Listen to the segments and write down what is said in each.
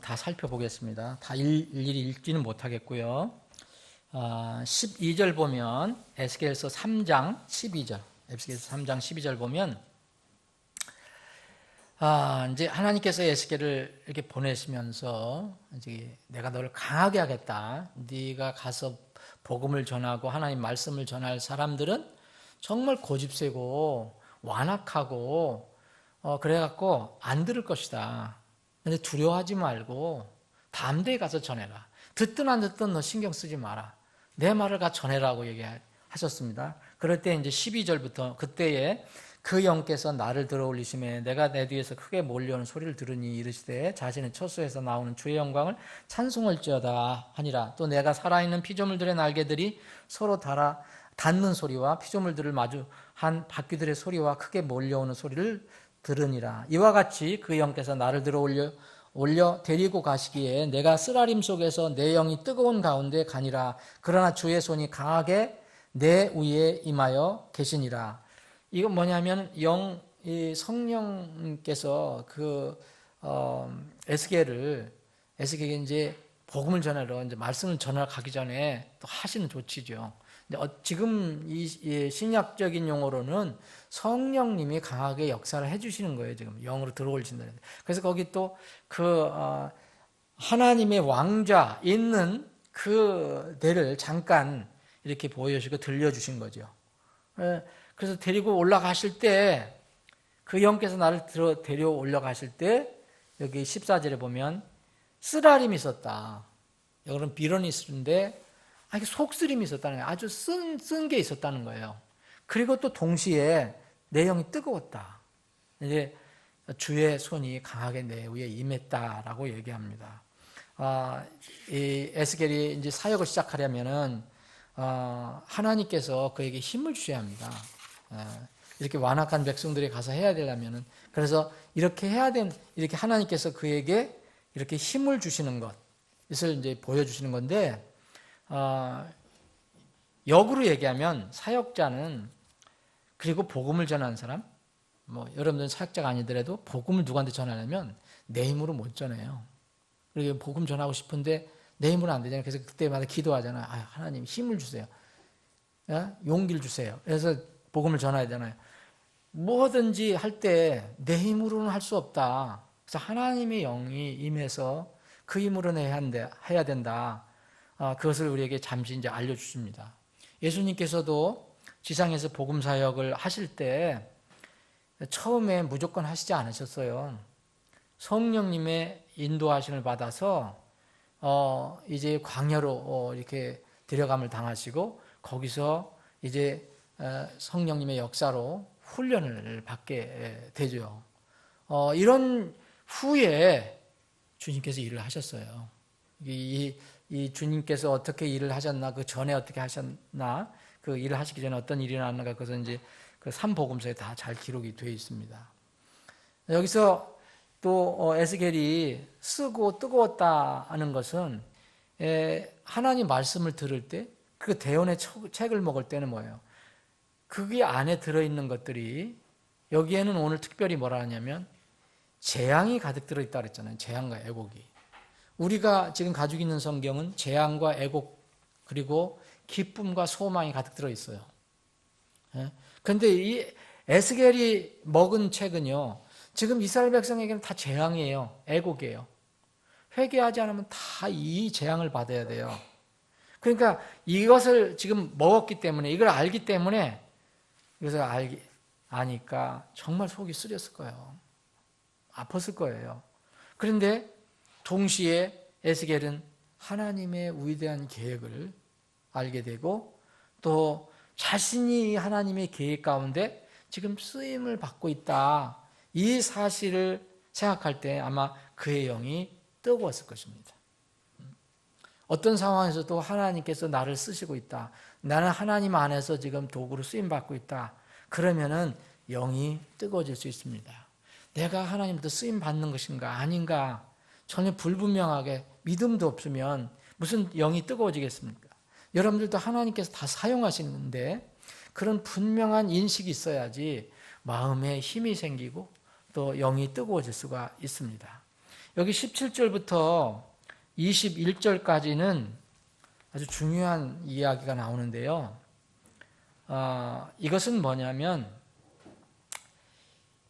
다 살펴보겠습니다. 다 일, 일일이 읽지는 못하겠고요. 아, 12절 보면 에스겔서 3장 12절 에스겔서 3장 12절 보면 아, 이제 하나님께서 에스겔을 이렇게 보내시면서 이제 내가 너를 강하게 하겠다. 네가 가서 복음을 전하고 하나님 말씀을 전할 사람들은 정말 고집세고 완악하고 어, 그래갖고 안 들을 것이다. 근데 두려워하지 말고 담대히 가서 전해라. 듣든 안 듣든 너 신경 쓰지 마라. 내 말을 가 전해라고 얘기하셨습니다. 그럴 때 이제 12절부터 그때에 그 영께서 나를 들어 올리심에 내가 내 뒤에서 크게 몰려오는 소리를 들으니 이르시되 자신의 처소에서 나오는 주의 영광을 찬송할지어다 하니라 또 내가 살아있는 피조물들의 날개들이 서로 달아 닿는 소리와 피조물들을 마주한 바퀴들의 소리와 크게 몰려오는 소리를 들으니라. 이와 같이 그 영께서 나를 들어 올려 올려 데리고 가시기에 내가 쓰라림 속에서 내 영이 뜨거운 가운데 가니라. 그러나 주의 손이 강하게 내 위에 임하여 계시니라. 이건 뭐냐면 영, 이 성령께서 그, 어, 에스겔을, 에스겔이 이제 복음을 전하러, 이제 말씀을 전하러 가기 전에 또 하시는 조치죠. 어, 지금 이, 이 신약적인 용어로는 성령님이 강하게 역사를 해주시는 거예요. 지금 영으로 들어올신다는. 그래서 거기 또 그, 어, 하나님의 왕좌 있는 그 데를 잠깐 이렇게 보여주시고 들려주신 거죠. 예, 그래서 데리고 올라가실 때 그 영께서 나를 들어 데려 올라가실 때 여기 14절에 보면 쓰라림이 있었다. 여기는 비런이 있는데 아, 속쓰림이 있었다는 거예요. 아주 쓴, 쓴 게 있었다는 거예요. 그리고 또 동시에 내 영이 뜨거웠다. 이제 주의 손이 강하게 내 위에 임했다라고 얘기합니다. 아, 이 에스겔이 이제 사역을 시작하려면은 어, 하나님께서 그에게 힘을 주셔야 합니다. 어, 이렇게 완악한 백성들이 가서 해야 되려면은 그래서 이렇게 해야 된 이렇게 하나님께서 그에게 이렇게 힘을 주시는 것을 이제 보여주시는 건데 어, 역으로 얘기하면 사역자는 그리고 복음을 전하는 사람 뭐 여러분들은 사역자가 아니더라도 복음을 누구한테 전하려면 내 힘으로 못 전해요. 그리고 복음 전하고 싶은데 내 힘으로 안 되잖아요. 그래서 그때마다 기도하잖아요. 아, 하나님 힘을 주세요. 용기를 주세요. 그래서 복음을 전해야 되잖아요. 뭐든지 할 때 내 힘으로는 할 수 없다. 그래서 하나님의 영이 임해서 그 힘으로는 해야 된다. 아, 그것을 우리에게 잠시 이제 알려주십니다. 예수님께서도 지상에서 복음 사역을 하실 때 처음에 무조건 하시지 않으셨어요. 성령님의 인도하심을 받아서 어 이제 광야로 어 이렇게 데려감을 당하시고 거기서 이제 성령님의 역사로 훈련을 받게 되죠. 어, 이런 후에 주님께서 일을 하셨어요. 이, 이, 주님께서 어떻게 일을 하셨나, 그 전에 어떻게 하셨나, 그 일을 하시기 전에 어떤 일이 일어났는가, 그것은 이제 그 삼복음서에 다 잘 기록이 되어 있습니다. 여기서 또 어, 에스겔이 쓰고 뜨거웠다 하는 것은 하나님 말씀을 들을 때, 그 대원의 책을 먹을 때는 뭐예요? 그게 안에 들어있는 것들이 여기에는 오늘 특별히 뭐라 하냐면 재앙이 가득 들어있다 그랬잖아요. 재앙과 애곡이. 우리가 지금 가지고 있는 성경은 재앙과 애곡 그리고 기쁨과 소망이 가득 들어 있어요. 그런데 예? 이 에스겔이 먹은 책은요. 지금 이스라엘 백성에게는 다 재앙이에요. 애곡이에요. 회개하지 않으면 다 이 재앙을 받아야 돼요. 그러니까 이것을 지금 먹었기 때문에 이걸 알기 때문에 그래서 알기, 아니까 정말 속이 쓰렸을 거예요. 아팠을 거예요. 그런데 동시에 에스겔은 하나님의 위대한 계획을 알게 되고 또 자신이 하나님의 계획 가운데 지금 쓰임을 받고 있다. 이 사실을 생각할 때 아마 그의 영이 뜨거웠을 것입니다. 어떤 상황에서도 하나님께서 나를 쓰시고 있다. 나는 하나님 안에서 지금 도구로 쓰임 받고 있다. 그러면은 영이 뜨거워질 수 있습니다. 내가 하나님부터 쓰임 받는 것인가 아닌가 전혀 불분명하게 믿음도 없으면 무슨 영이 뜨거워지겠습니까? 여러분들도 하나님께서 다 사용하시는데 그런 분명한 인식이 있어야지 마음에 힘이 생기고 또 영이 뜨거워질 수가 있습니다. 여기 17절부터 21절까지는 아주 중요한 이야기가 나오는데요. 아, 이것은 뭐냐면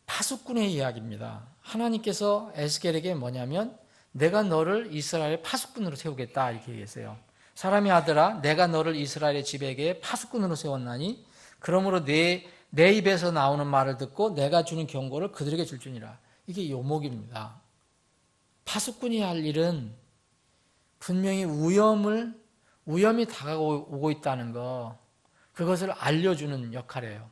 파수꾼의 이야기입니다. 하나님께서 에스겔에게 뭐냐면 내가 너를 이스라엘의 파수꾼으로 세우겠다 이렇게 얘기했어요. 사람의 아들아 내가 너를 이스라엘의 집에게 파수꾼으로 세웠나니 그러므로 내, 내 입에서 나오는 말을 듣고 내가 주는 경고를 그들에게 줄 줄이라. 이게 요목입니다. 파수꾼이 할 일은 분명히 위험을 위험이 다가오고 있다는 거 그것을 알려주는 역할이에요.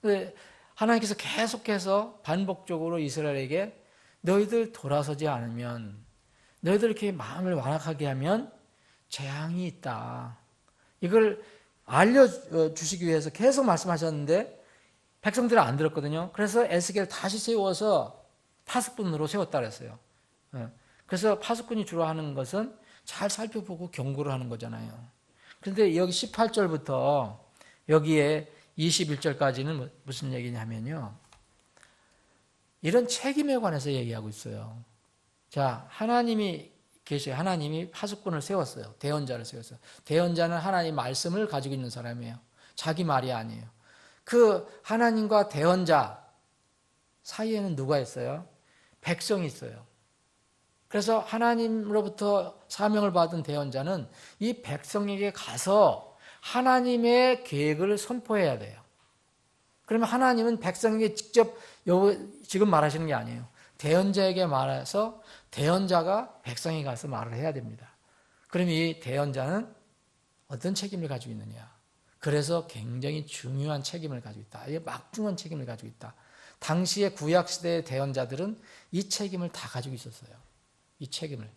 근데 하나님께서 계속해서 반복적으로 이스라엘에게 너희들 돌아서지 않으면 너희들 이렇게 마음을 완악하게 하면 재앙이 있다. 이걸 알려주시기 위해서 계속 말씀하셨는데 백성들은 안 들었거든요. 그래서 에스겔 다시 세워서 파수꾼으로 세웠다 그랬어요. 예. 그래서 파수꾼이 주로 하는 것은 잘 살펴보고 경고를 하는 거잖아요. 그런데 여기 18절부터 여기에 21절까지는 무슨 얘기냐면요. 이런 책임에 관해서 얘기하고 있어요. 자, 하나님이 계셔요. 하나님이 파수꾼을 세웠어요. 대언자를 세웠어요. 대언자는 하나님 말씀을 가지고 있는 사람이에요. 자기 말이 아니에요. 그 하나님과 대언자 사이에는 누가 있어요? 백성이 있어요. 그래서 하나님으로부터 사명을 받은 대언자는 이 백성에게 가서 하나님의 계획을 선포해야 돼요. 그러면 하나님은 백성에게 직접 지금 말하시는 게 아니에요. 대언자에게 말해서 대언자가 백성에 가서 말을 해야 됩니다. 그럼 이 대언자는 어떤 책임을 가지고 있느냐? 그래서 굉장히 중요한 책임을 가지고 있다. 이게 막중한 책임을 가지고 있다. 당시의 구약 시대의 대언자들은 이 책임을 다 가지고 있었어요. 이 책임을.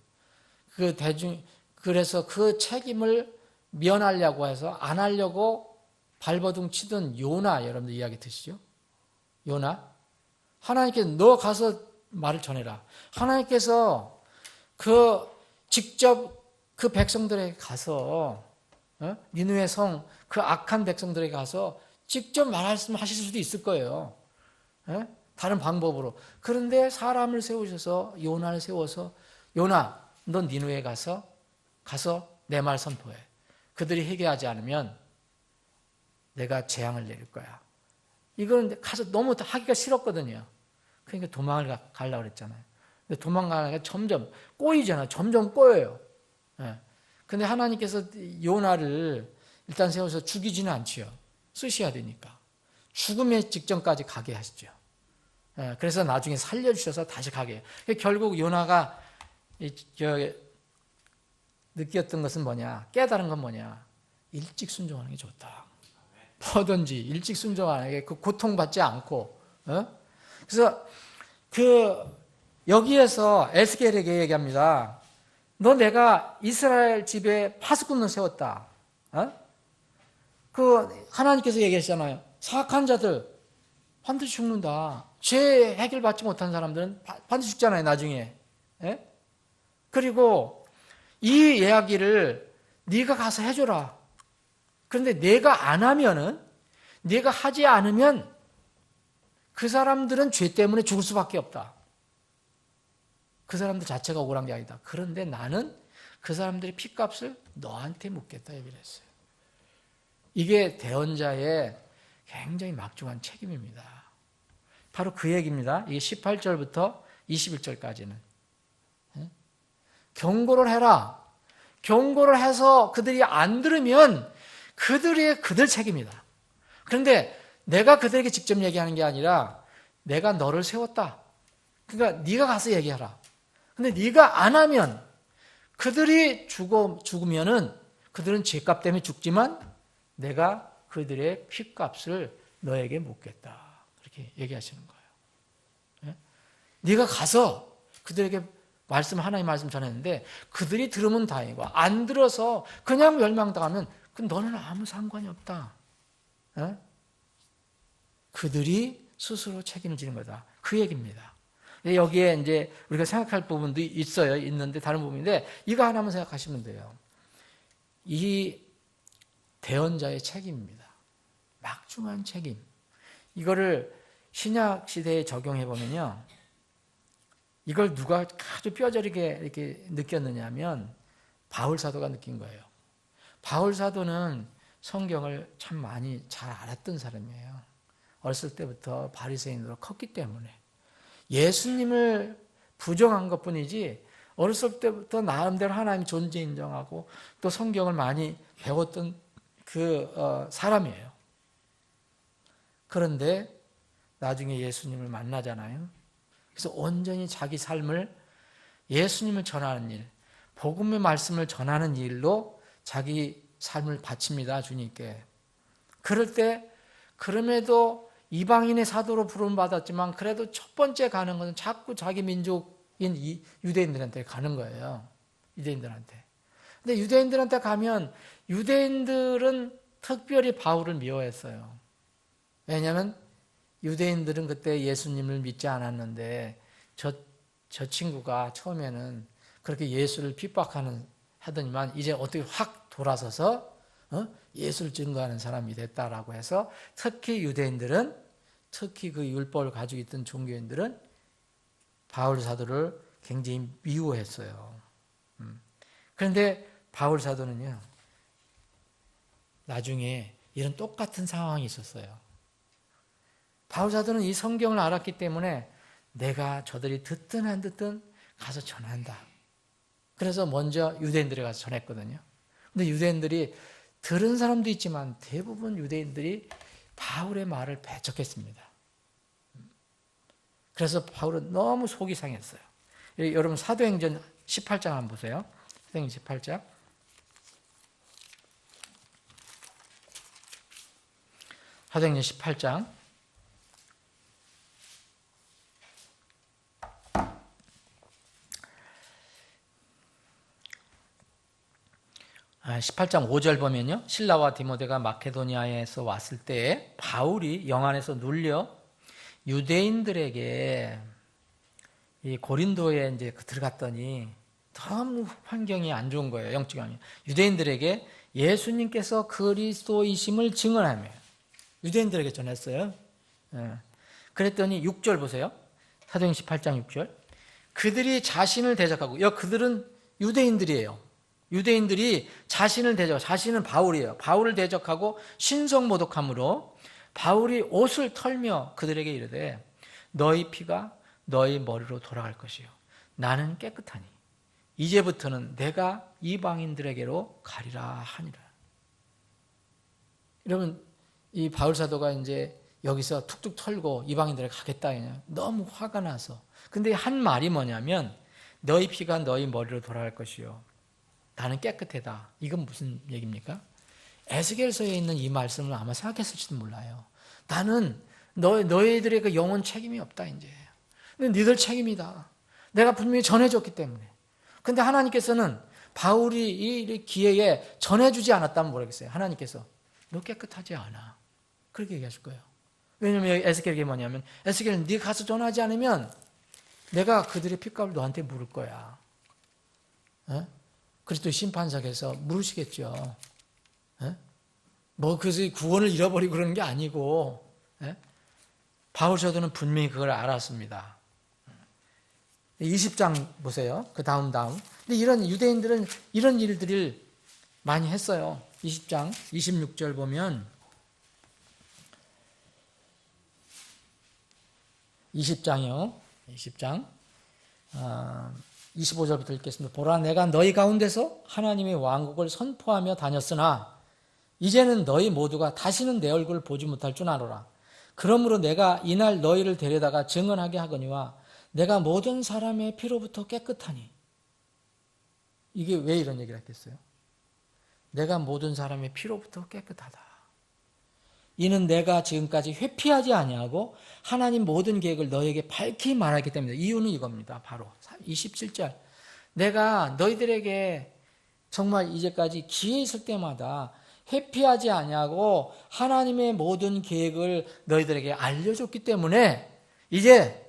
그 대중 그래서 그 책임을 면하려고 해서 안 하려고 발버둥 치던 요나 여러분들 이야기 드시죠? 요나 하나님께 너 가서 말을 전해라. 하나님께서 그 직접 그 백성들에게 가서 어? 니누의 성 그 악한 백성들에게 가서 직접 말씀하실 수도 있을 거예요. 어? 다른 방법으로. 그런데 사람을 세우셔서 요나를 세워서 요나 너 니누에 가서 가서 내 말 선포해. 그들이 회개하지 않으면 내가 재앙을 내릴 거야. 이거는 가서 너무 하기가 싫었거든요. 그러니까 도망을 가려고 그랬잖아요. 근데 도망가니까 점점 꼬이잖아. 점점 꼬여요. 예. 근데 하나님께서 요나를 일단 세워서 죽이지는 않지요. 쓰셔야 되니까. 죽음의 직전까지 가게 하시죠. 예. 그래서 나중에 살려주셔서 다시 가게 해요. 결국 요나가 느꼈던 것은 뭐냐? 깨달은 건 뭐냐? 일찍 순종하는 게 좋다. 뭐든지 일찍 순종하는 게 그 고통받지 않고, 어? 그래서 그 여기에서 에스겔에게 얘기합니다. 너 내가 이스라엘 집에 파수꾼을 세웠다. 어? 그 하나님께서 얘기하시잖아요. 사악한 자들 반드시 죽는다. 죄 해결받지 못한 사람들은 반드시 죽잖아요. 나중에. 예? 그리고 이 이야기를 네가 가서 해줘라. 그런데 내가 안 하면은 네가 하지 않으면 그 사람들은 죄 때문에 죽을 수밖에 없다. 그 사람들 자체가 억울한 게 아니다. 그런데 나는 그 사람들의 피값을 너한테 묻겠다 얘기를 했어요. 이게 대언자의 굉장히 막중한 책임입니다. 바로 그 얘기입니다. 이게 18절부터 21절까지는. 경고를 해라. 경고를 해서 그들이 안 들으면 그들이 그들 책임이다. 그런데 내가 그들에게 직접 얘기하는 게 아니라 내가 너를 세웠다. 그러니까 네가 가서 얘기하라. 근데 네가 안 하면 그들이 죽어 죽으면은 그들은 죄값 때문에 죽지만 내가 그들의 피값을 너에게 묻겠다. 그렇게 얘기하시는 거예요. 네? 네가 가서 그들에게 말씀 하나님 말씀 전했는데 그들이 들으면 다행이고 안 들어서 그냥 멸망당하면 그 너는 아무 상관이 없다. 네? 그들이 스스로 책임을 지는 거다. 그 얘기입니다. 여기에 이제 우리가 생각할 부분도 있어요. 있는데 다른 부분인데 이거 하나만 생각하시면 돼요. 이 대언자의 책임입니다. 막중한 책임. 이거를 신약 시대에 적용해 보면요. 이걸 누가 아주 뼈저리게 이렇게 느꼈느냐면 바울 사도가 느낀 거예요. 바울 사도는 성경을 참 많이 잘 알았던 사람이에요. 어렸을 때부터 바리새인으로 컸기 때문에 예수님을 부정한 것뿐이지 어렸을 때부터 나름대로 하나님 존재 인정하고 또 성경을 많이 배웠던 그 어, 사람이에요. 그런데 나중에 예수님을 만나잖아요. 그래서 온전히 자기 삶을 예수님을 전하는 일, 복음의 말씀을 전하는 일로 자기 삶을 바칩니다, 주님께. 그럴 때, 그럼에도 이방인의 사도로 부름 받았지만, 그래도 첫 번째 가는 것은 자꾸 자기 민족인 유대인들한테 가는 거예요. 유대인들한테. 근데 유대인들한테 가면, 유대인들은 특별히 바울을 미워했어요. 왜냐하면 유대인들은 그때 예수님을 믿지 않았는데 저, 저 친구가 처음에는 그렇게 예수를 핍박하는 하더니만 이제 어떻게 확 돌아서서 어? 예수를 증거하는 사람이 됐다라고 해서 특히 유대인들은 특히 그 율법을 가지고 있던 종교인들은 바울 사도를 굉장히 미워했어요. 음. 그런데 바울 사도는요 나중에 이런 똑같은 상황이 있었어요. 바울 사도는 이 성경을 알았기 때문에 내가 저들이 듣든 안 듣든 가서 전한다. 그래서 먼저 유대인들에 가서 전했거든요. 근데 유대인들이 들은 사람도 있지만 대부분 유대인들이 바울의 말을 배척했습니다. 그래서 바울은 너무 속이 상했어요. 여러분 사도행전 18장 한번 보세요. 사도행전 18장. 사도행전 18장 18장 아, 5절 보면요. 신라와 디모데가 마케도니아에서 왔을 때 바울이 영안에서 눌려 유대인들에게 이 고린도에 이제 들어갔더니 너무 환경이 안 좋은 거예요. 영적 환경. 유대인들에게 예수님께서 그리스도이심을 증언하며 유대인들에게 전했어요. 예. 그랬더니 6절 보세요. 사도행 18장 6절. 그들이 자신을 대적하고, 여 그들은 유대인들이에요. 유대인들이 자신을 대적, 자신은 바울이에요. 바울을 대적하고 신성 모독함으로 바울이 옷을 털며 그들에게 이르되 너희 피가 너희 머리로 돌아갈 것이요. 나는 깨끗하니 이제부터는 내가 이방인들에게로 가리라 하니라. 여러분, 이 바울 사도가 이제 여기서 툭툭 털고 이방인들에 가겠다. 너무 화가 나서. 근데 한 말이 뭐냐면 너희 피가 너희 머리로 돌아갈 것이요. 나는 깨끗하다. 이건 무슨 얘기입니까? 에스겔서에 있는 이 말씀을 아마 생각했을지도 몰라요. 나는 너, 너희들의 그 영혼 책임이 없다, 이제. 니들 책임이다. 내가 분명히 전해줬기 때문에. 근데 하나님께서는 바울이 이 기회에 전해주지 않았다면 뭐라겠어요? 하나님께서. 너 깨끗하지 않아. 그렇게 얘기하실 거예요. 왜냐면 에스겔이 뭐냐면, 에스겔은 네가 가서 전하지 않으면 내가 그들의 핏값을 너한테 물을 거야. 어? 그리스도 심판석에서 물으시겠죠. 에? 뭐 그래서 구원을 잃어버리고 그러는 게 아니고 에? 바울 사도는 분명히 그걸 알았습니다. 20장 보세요. 그 다음 다음. 근데 이런 유대인들은 이런 일들을 많이 했어요. 20장 26절 보면 20장이요. 20장. 25절부터 읽겠습니다. 보라 내가 너희 가운데서 하나님의 왕국을 선포하며 다녔으나 이제는 너희 모두가 다시는 내 얼굴을 보지 못할 줄 아노라. 그러므로 내가 이날 너희를 데려다가 증언하게 하거니와 내가 모든 사람의 피로부터 깨끗하니 이게 왜 이런 얘기를 했겠어요? 내가 모든 사람의 피로부터 깨끗하다. 이는 내가 지금까지 회피하지 아니하고 하나님 모든 계획을 너에게 밝히 말하기 때문에 이유는 이겁니다. 바로 27절. 내가 너희들에게 정말 이제까지 기회 있을 때마다 회피하지 아니하고 하나님의 모든 계획을 너희들에게 알려줬기 때문에 이제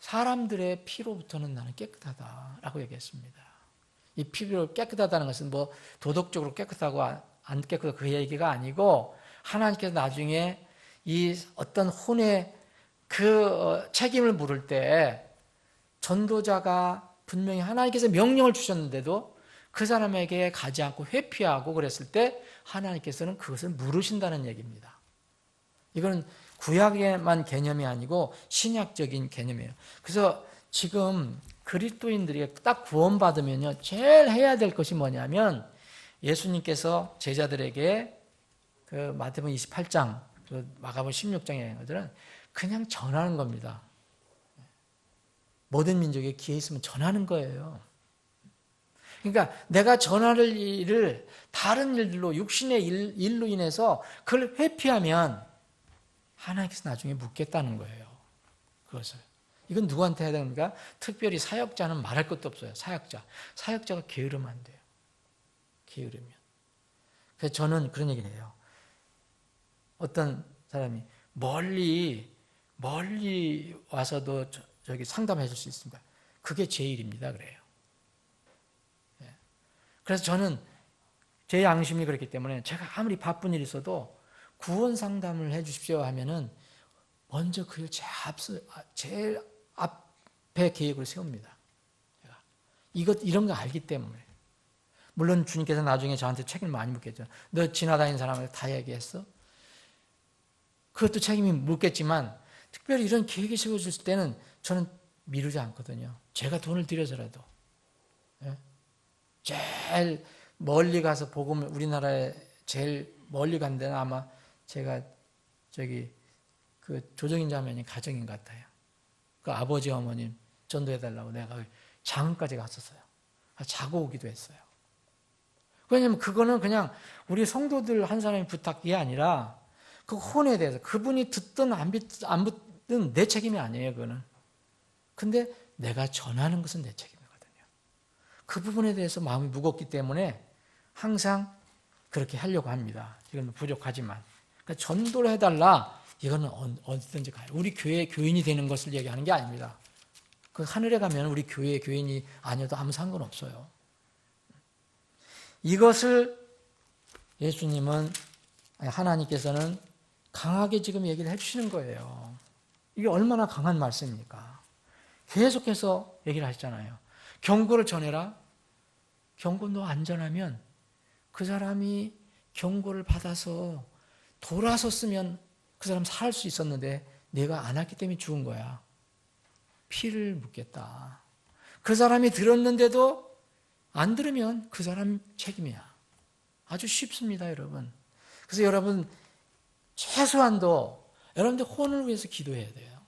사람들의 피로부터는 나는 깨끗하다라고 얘기했습니다. 이 피로 깨끗하다는 것은 뭐 도덕적으로 깨끗하고 안 깨끗하고 그 얘기가 아니고 하나님께서 나중에 이 어떤 혼의 그 어, 책임을 물을 때 전도자가 분명히 하나님께서 명령을 주셨는데도 그 사람에게 가지 않고 회피하고 그랬을 때 하나님께서는 그것을 물으신다는 얘기입니다. 이거는 구약에만 개념이 아니고 신약적인 개념이에요. 그래서 지금 그리스도인들이 딱 구원받으면요. 제일 해야 될 것이 뭐냐면 예수님께서 제자들에게 그 마태복음 28장, 그 마가복음 16장의 것들은 그냥 전하는 겁니다. 모든 민족에 기회 있으면 전하는 거예요. 그러니까 내가 전하는 일을 다른 일들로 육신의 일, 일로 인해서 그걸 회피하면 하나님께서 나중에 묻겠다는 거예요. 그것을. 이건 누구한테 해야 됩니까? 특별히 사역자는 말할 것도 없어요. 사역자. 사역자가 게으르면 안 돼요. 게으르면. 그래서 저는 그런 얘기를 해요. 어떤 사람이 멀리, 멀리 와서도 저, 저기 상담해 줄 수 있습니다. 그게 제 일입니다. 그래요. 예. 그래서 저는 제 양심이 그렇기 때문에 제가 아무리 바쁜 일이 있어도 구원 상담을 해 주십시오 하면은 먼저 그걸 제 앞서, 제일 앞에 계획을 세웁니다. 제가. 이것, 이런 거 알기 때문에. 물론 주님께서 나중에 저한테 책임을 많이 묻겠죠. 너 지나다니는 사람한테 다 얘기했어? 그것도 책임이 묻겠지만 특별히 이런 계획이 세워질 때는 저는 미루지 않거든요. 제가 돈을 들여서라도. 예? 제일 멀리 가서 복음을 우리나라에 제일 멀리 간 데는 아마 제가 저기 그 조정인 자매님 가정인 것 같아요. 그 아버지 어머님 전도해달라고 내가 장까지 갔었어요. 자고 오기도 했어요. 왜냐면 그거는 그냥 우리 성도들 한 사람이 부탁이 아니라 그 혼에 대해서 그분이 듣든 안, 듣든 내 책임이 아니에요, 그거는. 근데 내가 전하는 것은 내 책임이거든요. 그 부분에 대해서 마음이 무겁기 때문에 항상 그렇게 하려고 합니다. 이건 부족하지만. 그러니까 전도를 해달라. 이거는 어디든지 가요. 우리 교회 교인이 되는 것을 얘기하는 게 아닙니다. 그 하늘에 가면 우리 교회 교인이 아니어도 아무 상관없어요. 이것을 예수님은 하나님께서는 강하게 지금 얘기를 해주시는 거예요. 이게 얼마나 강한 말씀입니까? 계속해서 얘기를 하시잖아요. 경고를 전해라. 경고 너 안전하면 그 사람이 경고를 받아서 돌아섰으면 그 사람 살 수 있었는데 내가 안 했기 때문에 죽은 거야. 피를 묻겠다. 그 사람이 들었는데도 안 들으면 그 사람 책임이야. 아주 쉽습니다, 여러분. 그래서 여러분, 최소한도 여러분들 혼을 위해서 기도해야 돼요.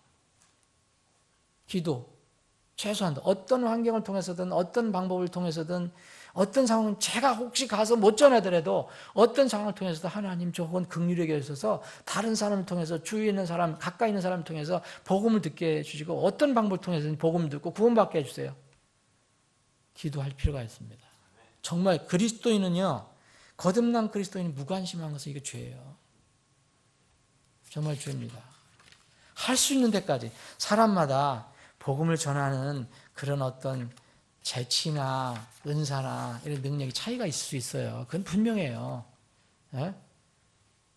기도. 최소한도. 어떤 환경을 통해서든, 어떤 방법을 통해서든, 어떤 상황은 제가 혹시 가서 못 전하더라도 어떤 상황을 통해서도 하나님 저건 극률에게 있어서 다른 사람을 통해서 주위에 있는 사람, 가까이 있는 사람을 통해서 복음을 듣게 해주시고 어떤 방법을 통해서든 복음을 듣고 구원받게 해주세요. 기도할 필요가 있습니다. 정말 그리스도인은요, 거듭난 그리스도인이 무관심한 것은 이게 죄예요. 정말 죄입니다. 할 수 있는 데까지 사람마다 복음을 전하는 그런 어떤 재치나 은사나 이런 능력이 차이가 있을 수 있어요. 그건 분명해요. 예?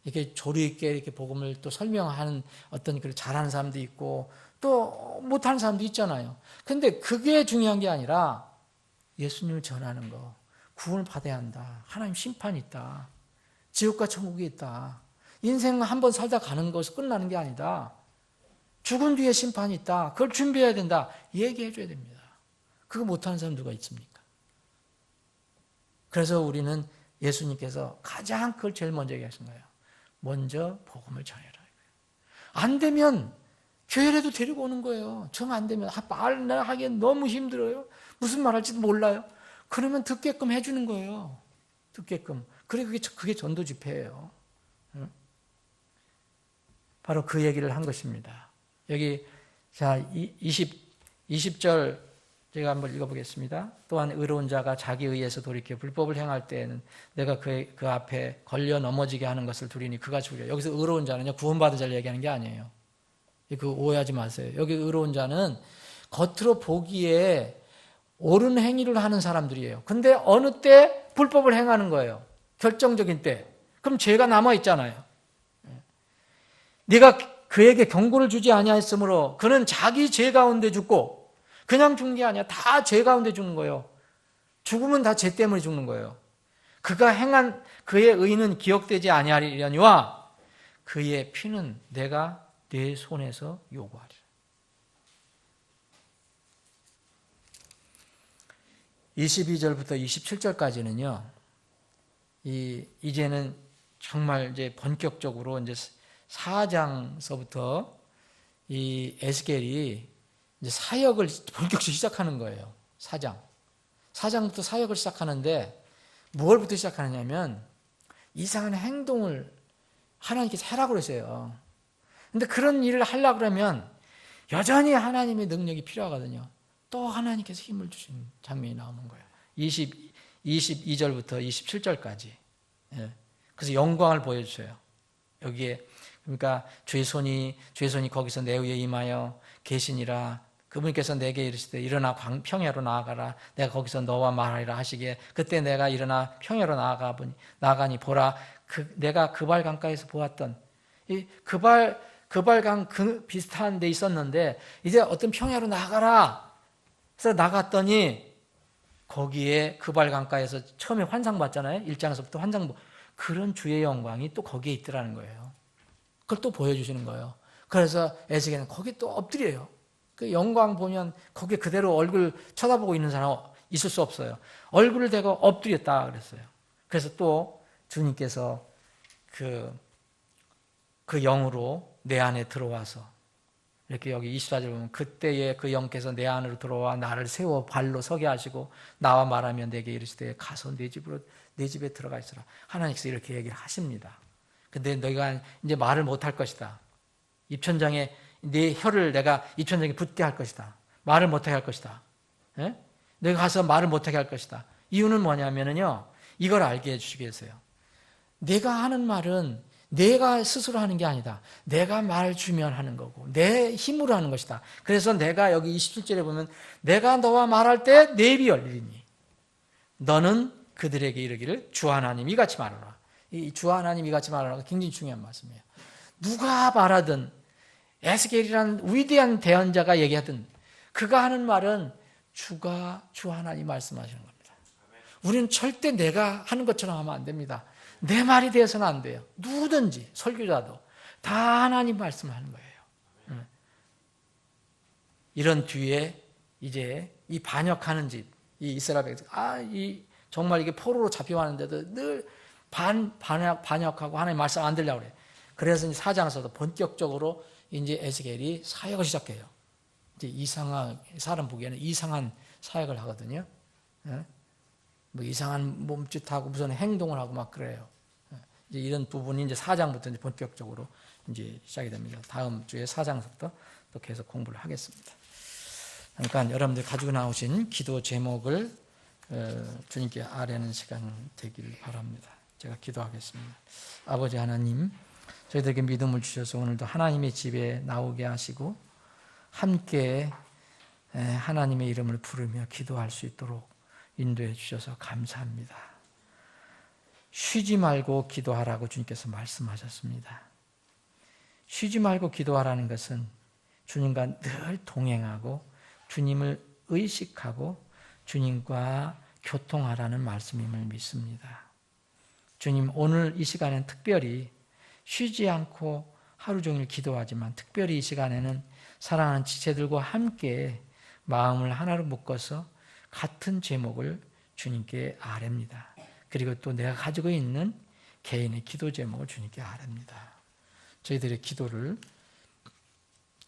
이렇게 조리 있게 이렇게 복음을 또 설명하는 어떤 그 잘하는 사람도 있고 또 못하는 사람도 있잖아요. 근데 그게 중요한 게 아니라 예수님을 전하는 거, 구원을 받아야 한다. 하나님 심판이 있다. 지옥과 천국이 있다. 인생 한 번 살다 가는 것이 끝나는 게 아니다. 죽은 뒤에 심판이 있다. 그걸 준비해야 된다. 얘기해 줘야 됩니다. 그거 못하는 사람 누가 있습니까? 그래서 우리는 예수님께서 가장 그걸 제일 먼저 얘기하신 거예요. 먼저 복음을 전해라. 안 되면 교회라도 데리고 오는 거예요. 정 안 되면 말 하기엔 너무 힘들어요. 무슨 말 할지도 몰라요. 그러면 듣게끔 해주는 거예요. 듣게끔. 그래 그게 그게 전도 집회예요. 바로 그 얘기를 한 것입니다. 여기 자 20, 20절 제가 한번 읽어보겠습니다. 또한 의로운 자가 자기 의에서 돌이켜 불법을 행할 때에는 내가 그, 그 앞에 걸려 넘어지게 하는 것을 두리니 그가 죽여. 여기서 의로운 자는요 구원받은 자를 얘기하는 게 아니에요. 그 오해하지 마세요. 여기 의로운 자는 겉으로 보기에 옳은 행위를 하는 사람들이에요. 근데 어느 때 불법을 행하는 거예요. 결정적인 때. 그럼 죄가 남아 있잖아요. 네가 그에게 경고를 주지 아니하였으므로 그는 자기 죄 가운데 죽고 그냥 죽는 게 아니야. 다 죄 가운데 죽는 거예요. 죽음은 다죄 때문에 죽는 거예요. 그가 행한 그의 의는 기억되지 아니하리려니와 그의 피는 내가 내 손에서 요구하리라. 22절부터 27절까지는요. 이 이제는 정말 이제 본격적으로 이제 4장서부터 이 에스겔이 이제 사역을 본격적으로 시작하는 거예요. 4장. 4장부터 사역을 시작하는데 무엇부터 시작하느냐면 이상한 행동을 하나님께서 하라고 그러세요. 근데 그런 일을 하려고 그러면 여전히 하나님의 능력이 필요하거든요. 또 하나님께서 힘을 주신 장면이 나오는 거예요. 20, 22절부터 27절까지. 예. 그래서 영광을 보여주세요. 여기에 그러니까 주의 손이 주의 손이 거기서 내 위에 임하여 계시니라. 그분께서 내게 이르시되 일어나 평야로 나아가라. 내가 거기서 너와 말하리라 하시기에 그때 내가 일어나 평야로 나아가 보니 나가니 보라. 그 내가 그발 강가에서 보았던 이 그발 그발강 그 비슷한 데 있었는데 이제 어떤 평야로 나가라. 그래서 나갔더니 거기에 그발 강가에서 처음에 환상 봤잖아요. 일장에서부터 환상 그런 주의 영광이 또 거기에 있더라는 거예요. 그걸 또 보여주시는 거예요. 그래서 에스겔은 거기 또 엎드려요. 그 영광 보면 거기 그대로 얼굴 쳐다보고 있는 사람 있을 수 없어요. 얼굴을 대고 엎드렸다 그랬어요. 그래서 또 주님께서 그, 그 영으로 내 안에 들어와서 이렇게 여기 24절 보면 그때에 그 영께서 내 안으로 들어와 나를 세워 발로 서게 하시고 나와 말하면 내게 이르시되 가서 내 집으로 내 집에 들어가 있어라. 하나님께서 이렇게 얘기를 하십니다. 근데 너희가 이제 말을 못할 것이다. 입천장에 네 혀를 내가 입천장에 붙게 할 것이다. 말을 못하게 할 것이다. 예? 내가 가서 말을 못하게 할 것이다. 이유는 뭐냐면요. 이걸 알게 해주시기 위해서요. 내가 하는 말은 내가 스스로 하는 게 아니다. 내가 말 주면 하는 거고, 내 힘으로 하는 것이다. 그래서 내가 여기 27절에 보면, 내가 너와 말할 때 내 입이 열리니, 너는 그들에게 이르기를 주 하나님 이같이 말하라. 이 주 하나님 이 같이 말하라가 굉장히 중요한 말씀이에요. 누가 말하든 에스겔이라는 위대한 대언자가 얘기하든 그가 하는 말은 주가 주 하나님 말씀하시는 겁니다. 우리는 절대 내가 하는 것처럼 하면 안 됩니다. 내 말이 되어서는 안 돼요. 누구든지 설교자도 다 하나님 말씀하는 거예요. 이런 뒤에 이제 이 반역하는 집, 이 이스라엘 백성, 아, 이 정말 이게 포로로 잡혀왔는데도 늘 반, 반역, 반역하고 하나님 말씀 안 들려고 그래. 그래서 이제 사장에서도 본격적으로 이제 에스겔이 사역을 시작해요. 이제 이상한, 사람 보기에는 이상한 사역을 하거든요. 예? 뭐 이상한 몸짓하고 무슨 행동을 하고 막 그래요. 예? 이제 이런 부분이 이제 사장부터 이제 본격적으로 이제 시작이 됩니다. 다음 주에 사장부터 또 계속 공부를 하겠습니다. 그러니까 여러분들 가지고 나오신 기도 제목을 어, 주님께 아뢰는 시간 되기를 바랍니다. 제가 기도하겠습니다. 아버지 하나님, 저희들에게 믿음을 주셔서 오늘도 하나님의 집에 나오게 하시고 함께 하나님의 이름을 부르며 기도할 수 있도록 인도해 주셔서 감사합니다. 쉬지 말고 기도하라고 주님께서 말씀하셨습니다. 쉬지 말고 기도하라는 것은 주님과 늘 동행하고 주님을 의식하고 주님과 교통하라는 말씀임을 믿습니다. 주님, 오늘 이 시간엔 특별히 쉬지 않고 하루 종일 기도하지만 특별히 이 시간에는 사랑하는 지체들과 함께 마음을 하나로 묶어서 같은 제목을 주님께 아뢰니다. 그리고 또 내가 가지고 있는 개인의 기도 제목을 주님께 아뢰니다. 저희들의 기도를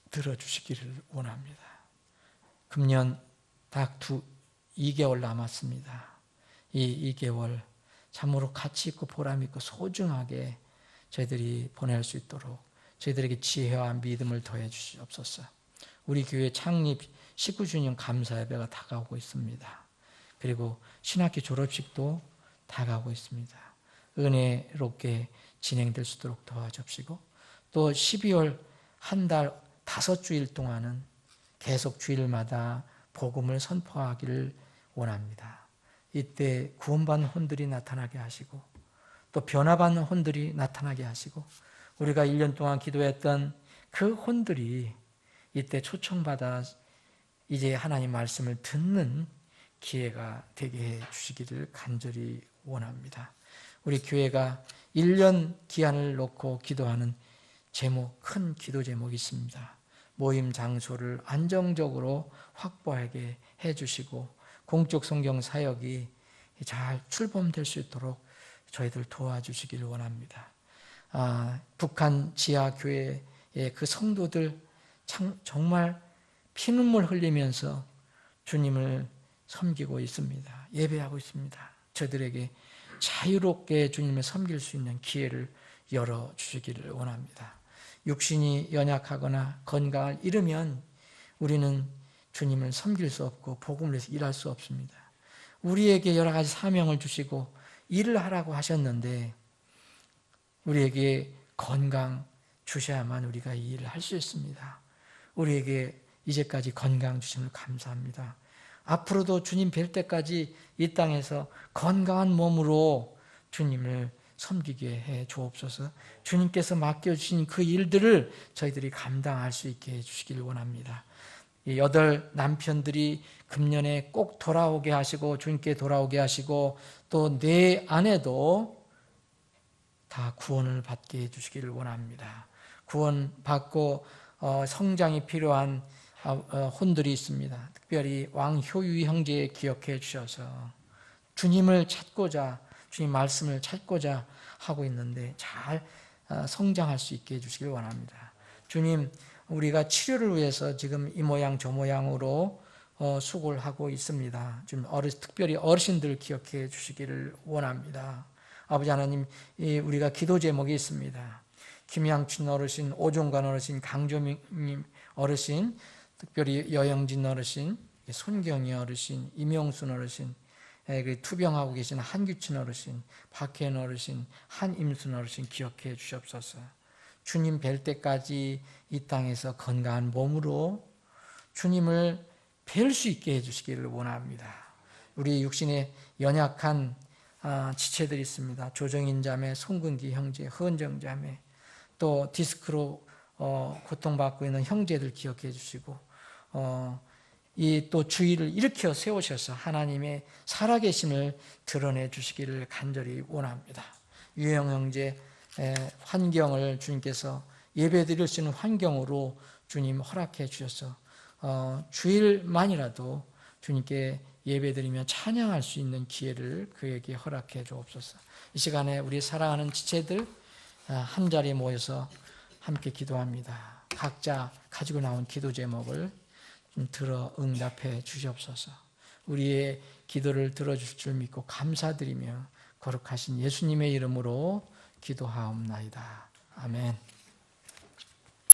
들어주시기를 원합니다. 금년 딱 두 2개월 남았습니다. 이 2개월 참으로 가치 있고 보람 있고 소중하게 저희들이 보낼 수 있도록 저희들에게 지혜와 믿음을 더해 주시옵소서. 우리 교회 창립 19주년 감사 예배가 다가오고 있습니다. 그리고 신학기 졸업식도 다가오고 있습니다. 은혜롭게 진행될 수 있도록 도와주시고 또 12월 한 달 다섯 주일 동안은 계속 주일마다 복음을 선포하기를 원합니다. 이때 구원받는 혼들이 나타나게 하시고 또 변화받는 혼들이 나타나게 하시고 우리가 1년 동안 기도했던 그 혼들이 이때 초청받아 이제 하나님 말씀을 듣는 기회가 되게 해 주시기를 간절히 원합니다. 우리 교회가 1년 기한을 놓고 기도하는 제목, 큰 기도 제목이 있습니다. 모임 장소를 안정적으로 확보하게 해 주시고 공적 성경 사역이 잘 출범될 수 있도록 저희들 도와주시기를 원합니다. 아, 북한 지하 교회의 그 성도들 참, 정말 피눈물 흘리면서 주님을 섬기고 있습니다. 예배하고 있습니다. 저들에게 자유롭게 주님을 섬길 수 있는 기회를 열어 주시기를 원합니다. 육신이 연약하거나 건강을 잃으면 우리는 주님을 섬길 수 없고 복음을 위해서 일할 수 없습니다. 우리에게 여러 가지 사명을 주시고 일을 하라고 하셨는데 우리에게 건강 주셔야만 우리가 이 일을 할 수 있습니다. 우리에게 이제까지 건강 주심을 감사합니다. 앞으로도 주님 뵐 때까지 이 땅에서 건강한 몸으로 주님을 섬기게 해 주옵소서. 주님께서 맡겨 주신 그 일들을 저희들이 감당할 수 있게 해 주시길 원합니다. 이 여덟 남편들이 금년에 꼭 돌아오게 하시고 주님께 돌아오게 하시고 또 내 아내도 다 구원을 받게 해주시기를 원합니다. 구원 받고 어, 성장이 필요한 어, 어, 혼들이 있습니다. 특별히 왕효유 형제 기억해 주셔서 주님을 찾고자 주님 말씀을 찾고자 하고 있는데 잘 성장할 수 있게 해주시길 원합니다. 주님 우리가 치료를 위해서 지금 이 모양 저 모양으로 수고를 하고 있습니다. 좀 어르 특별히 어르신들 기억해 주시기를 원합니다. 아버지 하나님 우리가 기도 제목이 있습니다. 김양춘 어르신, 오종관 어르신, 강조민 어르신, 특별히 여영진 어르신, 손경희 어르신, 임용순 어르신, 그 투병하고 계신 한규춘 어르신, 박혜연 어르신, 한임순 어르신 기억해 주시옵소서. 주님 뵐 때까지 이 땅에서 건강한 몸으로 주님을 뵐 수 있게 해주시기를 원합니다. 우리 육신에 연약한 아, 지체들이 있습니다. 조정인 자매, 송근기 형제, 헌정 자매, 또 디스크로 어, 고통받고 있는 형제들 기억해 주시고 어, 이또 주의를 일으켜 세우셔서 하나님의 살아계심을 드러내 주시기를 간절히 원합니다. 유영 형제 환경을 주님께서 예배 드릴 수 있는 환경으로 주님 허락해 주셔서 어, 주일만이라도 주님께 예배 드리며 찬양할 수 있는 기회를 그에게 허락해 주옵소서. 이 시간에 우리 사랑하는 지체들 아, 한 자리에 모여서 함께 기도합니다. 각자 가지고 나온 기도 제목을 들어 응답해 주시옵소서. 우리의 기도를 들어주실 줄 믿고 감사드리며 거룩하신 예수님의 이름으로 기도하옵나이다. 아멘.